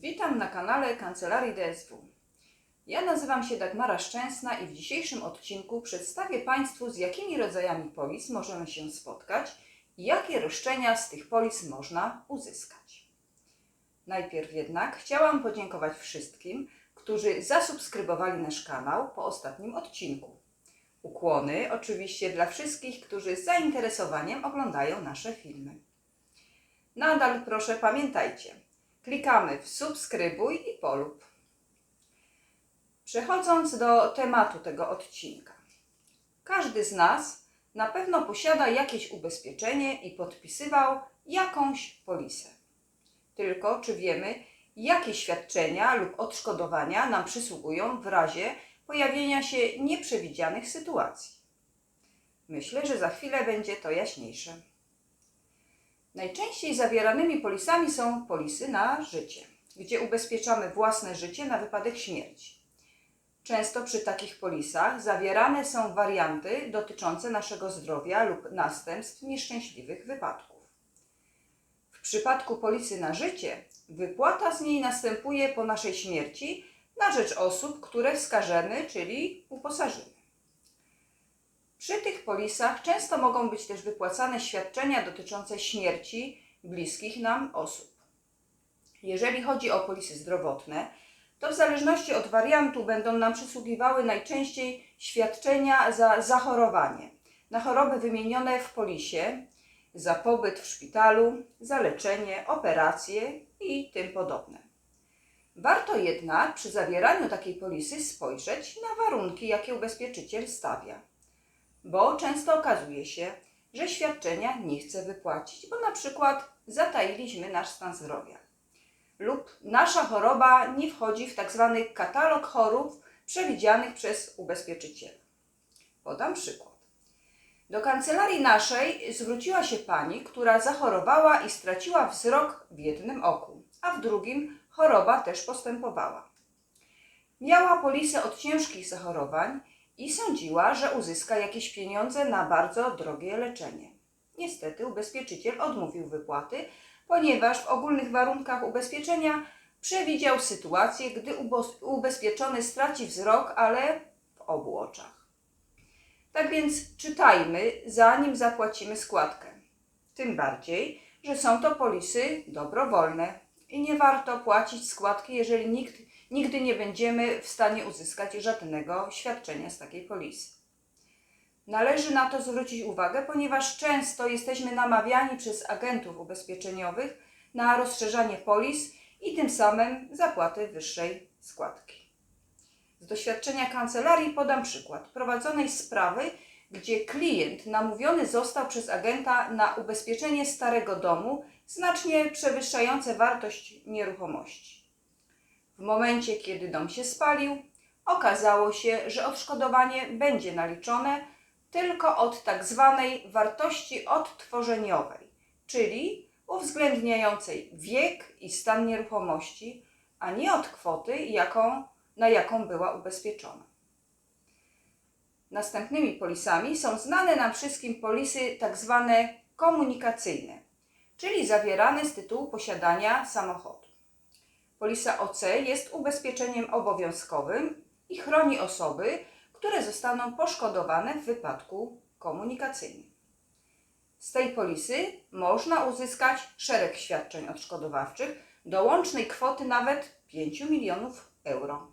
Witam na kanale Kancelarii DSW. Ja nazywam się Dagmara Szczęsna i w dzisiejszym odcinku przedstawię Państwu, z jakimi rodzajami polis możemy się spotkać i jakie roszczenia z tych polis można uzyskać. Najpierw jednak chciałam podziękować wszystkim, którzy zasubskrybowali nasz kanał po ostatnim odcinku. Ukłony oczywiście dla wszystkich, którzy z zainteresowaniem oglądają nasze filmy. Nadal proszę pamiętajcie, klikamy w subskrybuj i polub. Przechodząc do tematu tego odcinka. Każdy z nas na pewno posiada jakieś ubezpieczenie i podpisywał jakąś polisę. Tylko czy wiemy, jakie świadczenia lub odszkodowania nam przysługują w razie pojawienia się nieprzewidzianych sytuacji? Myślę, że za chwilę będzie to jaśniejsze. Najczęściej zawieranymi polisami są polisy na życie, gdzie ubezpieczamy własne życie na wypadek śmierci. Często przy takich polisach zawierane są warianty dotyczące naszego zdrowia lub następstw nieszczęśliwych wypadków. W przypadku polisy na życie wypłata z niej następuje po naszej śmierci na rzecz osób, które wskażemy, czyli uposażymy. Przy tych polisach często mogą być też wypłacane świadczenia dotyczące śmierci bliskich nam osób. Jeżeli chodzi o polisy zdrowotne, to w zależności od wariantu będą nam przysługiwały najczęściej świadczenia za zachorowanie, na choroby wymienione w polisie, za pobyt w szpitalu, za leczenie, operacje i tym podobne. Warto jednak przy zawieraniu takiej polisy spojrzeć na warunki, jakie ubezpieczyciel stawia bo często okazuje się, że świadczenia nie chce wypłacić, bo na przykład zatailiśmy nasz stan zdrowia lub nasza choroba nie wchodzi w tak zwany katalog chorób przewidzianych przez ubezpieczyciela. Podam przykład. Do kancelarii naszej zwróciła się pani, która zachorowała i straciła wzrok w jednym oku, a w drugim choroba też postępowała. Miała polisę od ciężkich zachorowań i sądziła, że uzyska jakieś pieniądze na bardzo drogie leczenie. Niestety ubezpieczyciel odmówił wypłaty, ponieważ w ogólnych warunkach ubezpieczenia przewidział sytuację, gdy ubezpieczony straci wzrok, ale w obu oczach. Tak więc czytajmy, zanim zapłacimy składkę. Tym bardziej, że są to polisy dobrowolne i nie warto płacić składki, jeżeli nikt nigdy nie będziemy w stanie uzyskać żadnego świadczenia z takiej polisy. Należy na to zwrócić uwagę, ponieważ często jesteśmy namawiani przez agentów ubezpieczeniowych na rozszerzanie polis i tym samym zapłaty wyższej składki. Z doświadczenia kancelarii podam przykład prowadzonej sprawy, gdzie klient namówiony został przez agenta na ubezpieczenie starego domu znacznie przewyższające wartość nieruchomości. W momencie, kiedy dom się spalił, okazało się, że odszkodowanie będzie naliczone tylko od tak zwanej wartości odtworzeniowej, czyli uwzględniającej wiek i stan nieruchomości, a nie od kwoty, jaką, na jaką była ubezpieczona. Następnymi polisami są znane nam wszystkim polisy tak zwane komunikacyjne, czyli zawierane z tytułu posiadania samochodu. Polisa OC jest ubezpieczeniem obowiązkowym i chroni osoby, które zostaną poszkodowane w wypadku komunikacyjnym. Z tej polisy można uzyskać szereg świadczeń odszkodowawczych do łącznej kwoty nawet 5 milionów euro.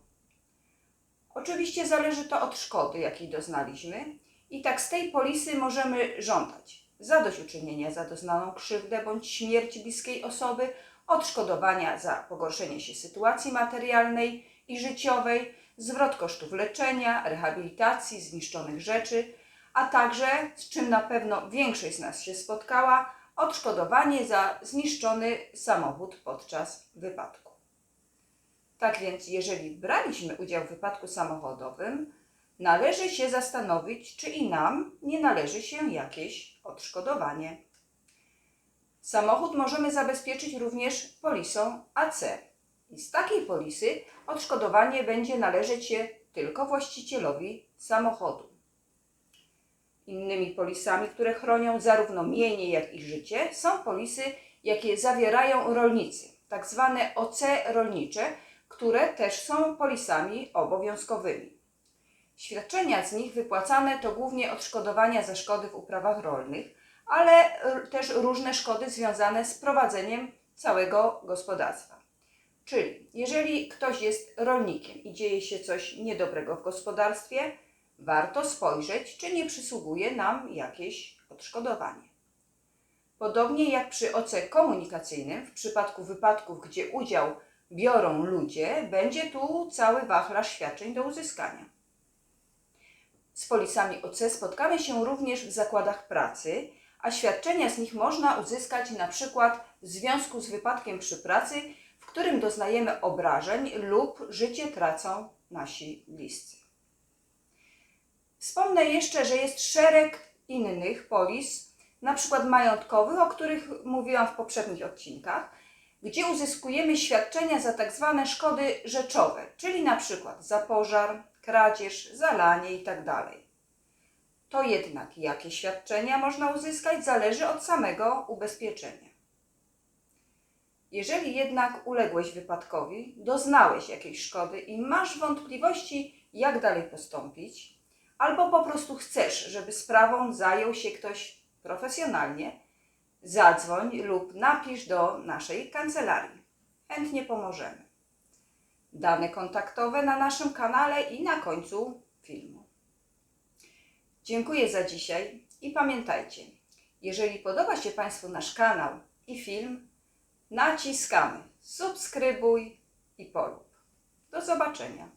Oczywiście zależy to od szkody, jakiej doznaliśmy, i tak z tej polisy możemy żądać zadośćuczynienia za doznaną krzywdę bądź śmierć bliskiej osoby, odszkodowania za pogorszenie się sytuacji materialnej i życiowej, zwrot kosztów leczenia, rehabilitacji, zniszczonych rzeczy, a także, z czym na pewno większość z nas się spotkała, odszkodowanie za zniszczony samochód podczas wypadku. Tak więc, jeżeli braliśmy udział w wypadku samochodowym, należy się zastanowić, czy i nam nie należy się jakieś odszkodowanie. Samochód możemy zabezpieczyć również polisą AC. I z takiej polisy odszkodowanie będzie należeć się tylko właścicielowi samochodu. Innymi polisami, które chronią zarówno mienie, jak i życie, są polisy, jakie zawierają rolnicy, tak zwane OC rolnicze, które też są polisami obowiązkowymi. Świadczenia z nich wypłacane to głównie odszkodowania za szkody w uprawach rolnych, ale też różne szkody związane z prowadzeniem całego gospodarstwa. Czyli jeżeli ktoś jest rolnikiem i dzieje się coś niedobrego w gospodarstwie, warto spojrzeć, czy nie przysługuje nam jakieś odszkodowanie. Podobnie jak przy OC komunikacyjnym, w przypadku wypadków, gdzie udział biorą ludzie, będzie tu cały wachlarz świadczeń do uzyskania. Z polisami OC spotkamy się również w zakładach pracy, a świadczenia z nich można uzyskać na przykład w związku z wypadkiem przy pracy, w którym doznajemy obrażeń lub życie tracą nasi bliscy. Wspomnę jeszcze, że jest szereg innych polis, na przykład majątkowych, o których mówiłam w poprzednich odcinkach, gdzie uzyskujemy świadczenia za tak zwane szkody rzeczowe, czyli na przykład za pożar, kradzież, zalanie itd. To jednak jakie świadczenia można uzyskać zależy od samego ubezpieczenia. Jeżeli jednak uległeś wypadkowi, doznałeś jakiejś szkody i masz wątpliwości, jak dalej postąpić, albo po prostu chcesz, żeby sprawą zajął się ktoś profesjonalnie, zadzwoń lub napisz do naszej kancelarii. Chętnie pomożemy. Dane kontaktowe na naszym kanale i na końcu filmu. Dziękuję za dzisiaj i pamiętajcie, jeżeli podoba się Państwu nasz kanał i film, naciskamy subskrybuj i polub. Do zobaczenia.